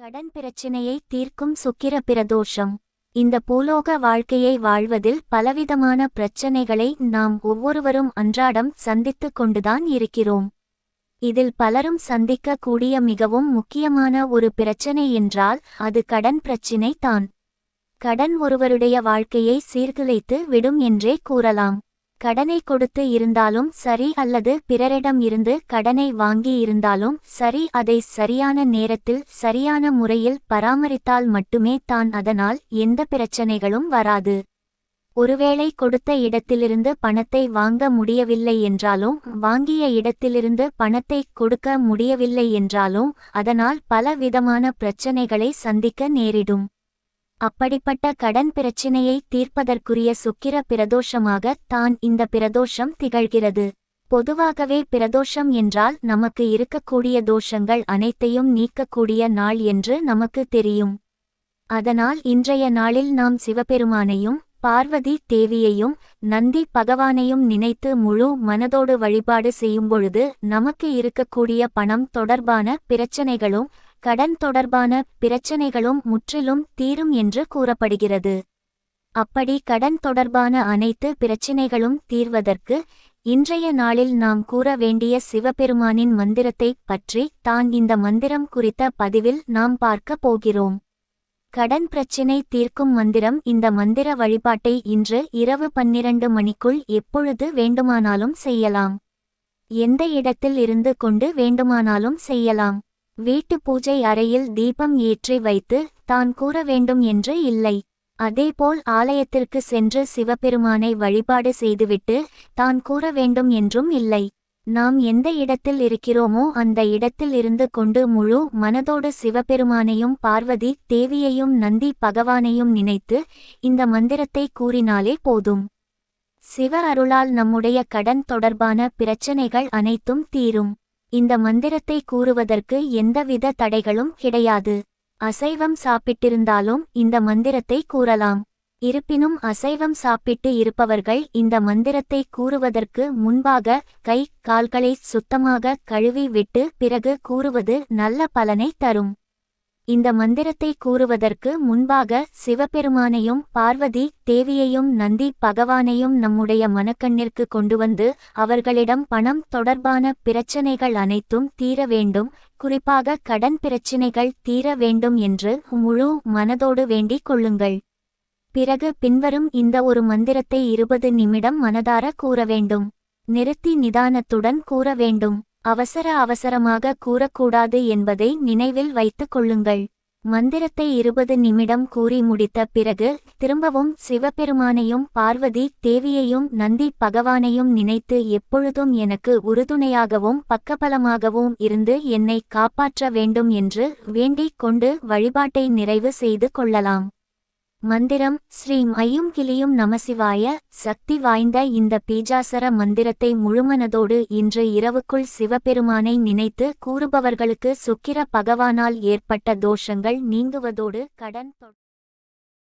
கடன் பிரச்சினையை தீர்க்கும் சுக்கிர பிரதோஷம். இந்த பூலோக வாழ்க்கையை வாழ்வதில் பலவிதமான பிரச்சனைகளை நாம் ஒவ்வொருவரும் அன்றாடம் சந்தித்துக் கொண்டுதான் இருக்கிறோம். இதில் பலரும் சந்திக்க கூடிய மிகவும் முக்கியமான ஒரு பிரச்சனை என்றால் அது கடன் பிரச்சினை தான் கடன் ஒருவருடைய வாழ்க்கையை சீர்குலைத்து விடும் என்றே கூறலாம். கடனை கொடுத்து இருந்தாலும் சரி அல்லது பிறரிடம் இருந்து கடனை வாங்கி இருந்தாலும் சரி அதை சரியான நேரத்தில் சரியான முறையில் பராமரித்தால் மட்டுமே தான் அதனால் எந்த பிரச்சனைகளும் வராது. ஒருவேளை கொடுத்த இடத்திலிருந்து பணத்தை வாங்க முடியவில்லை என்றாலும் வாங்கிய இடத்திலிருந்து பணத்தை கொடுக்க முடியவில்லை என்றாலும் அதனால் பல விதமான பிரச்சனைகளை சந்திக்க நேரிடும். அப்படிப்பட்ட கடன் பிரச்சினையை தீர்ப்பதற்குரிய சுக்கிர பிரதோஷமாக தான் இந்த பிரதோஷம் திகழ்கிறது. பொதுவாகவே பிரதோஷம் என்றால் நமக்கு இருக்கக்கூடிய தோஷங்கள் அனைத்தையும் நீக்கக்கூடிய நாள் என்று நமக்கு தெரியும். அதனால் இன்றைய நாளில் நாம் சிவபெருமானையும் பார்வதி தேவியையும் நந்தி பகவானையும் நினைத்து முழு மனதோடு வழிபாடு செய்யும்பொழுது நமக்கு இருக்கக்கூடிய பணம் தொடர்பான பிரச்சனைகளும் கடன் தொடர்பான பிரச்சனைகளும் முற்றிலும் தீரும் என்று கூறப்படுகிறது. அப்படி கடன் தொடர்பான அனைத்து பிரச்சினைகளும் தீர்வதற்கு இன்றைய நாளில் நாம் கூற வேண்டிய சிவபெருமானின் மந்திரத்தை பற்றி தான் இந்த மந்திரம் குறித்த பதிவில் நாம் பார்க்க போகிறோம். கடன் பிரச்சினை தீர்க்கும் மந்திரம் இந்த மந்திர வழிபாட்டை இன்று இரவு பன்னிரண்டு மணிக்குள் எப்பொழுது வேண்டுமானாலும் செய்யலாம். எந்த இடத்தில் இருந்து கொண்டு வேண்டுமானாலும் செய்யலாம். வீட்டு பூஜை அறையில் தீபம் ஏற்றி வைத்து தான் கூற வேண்டும் என்று இல்லை. அதேபோல் ஆலயத்திற்கு சென்று சிவபெருமானை வழிபாடு செய்துவிட்டு தான் கூற வேண்டும் என்றும் இல்லை. நாம் எந்த இடத்தில் இருக்கிறோமோ அந்த இடத்தில் இருந்து கொண்டு முழு மனதோடு சிவபெருமானையும் பார்வதி தேவியையும் நந்தி பகவானையும் நினைத்து இந்த மந்திரத்தை கூறினாலே போதும். சிவ அருளால் நம்முடைய கடன் தொடர்பான பிரச்சனைகள் அனைத்தும் தீரும். இந்த மந்திரத்தை கூறுவதற்கு எந்தவித தடைகளும் கிடையாது. அசைவம் சாப்பிட்டிருந்தாலும் இந்த மந்திரத்தை கூறலாம். இருப்பினும் அசைவம் சாப்பிட்டு இருப்பவர்கள் இந்த மந்திரத்தை கூறுவதற்கு முன்பாக கை கால்களை சுத்தமாக கழுவி விட்டு பிறகு கூறுவது நல்ல பலனை தரும். இந்த மந்திரத்தை கூறுவதற்கு முன்பாக சிவபெருமானையும் பார்வதி தேவியையும் நந்தி பகவானையும் நம்முடைய மனக்கண்ணிற்கு கொண்டு வந்து அவர்களிடம் பணம் தொடர்பான பிரச்சனைகள் அனைத்தும் தீர வேண்டும். குறிப்பாக கடன் பிரச்சினைகள் தீர வேண்டும் என்று முழு மனதோடு வேண்டிக் கொள்ளுங்கள். பிறகு பின்வரும் இந்த ஒரு மந்திரத்தை இருபது நிமிடம் மனதார கூற வேண்டும். நிறுத்தி நிதானத்துடன் கூற வேண்டும். அவசர அவசரமாக கூறக்கூடாது என்பதை நினைவில் வைத்துக் கொள்ளுங்கள். மந்திரத்தை இருபது நிமிடம் கூறி முடித்த பிறகு திரும்பவும் சிவபெருமானையும் பார்வதி தேவியையும் நந்தி பகவானையும் நினைத்து எப்பொழுதும் எனக்கு உறுதுணையாகவும் பக்கபலமாகவும் இருந்து என்னை காப்பாற்ற வேண்டும் என்று வேண்டிக் கொண்டு வழிபாட்டை நிறைவு செய்து கொள்ளலாம். மந்திரம் ஸ்ரீம் ஐயும் கிளியும் நமசிவாய சக்தி வாய்ந்த இந்த பீஜாசர மந்திரத்தை முழுமனதோடு இன்று இரவுக்குள் சிவபெருமானை நினைத்து கூறுபவர்களுக்கு சுக்கிர பகவானால் ஏற்பட்ட தோஷங்கள் நீங்குவதோடு கடன் தொ-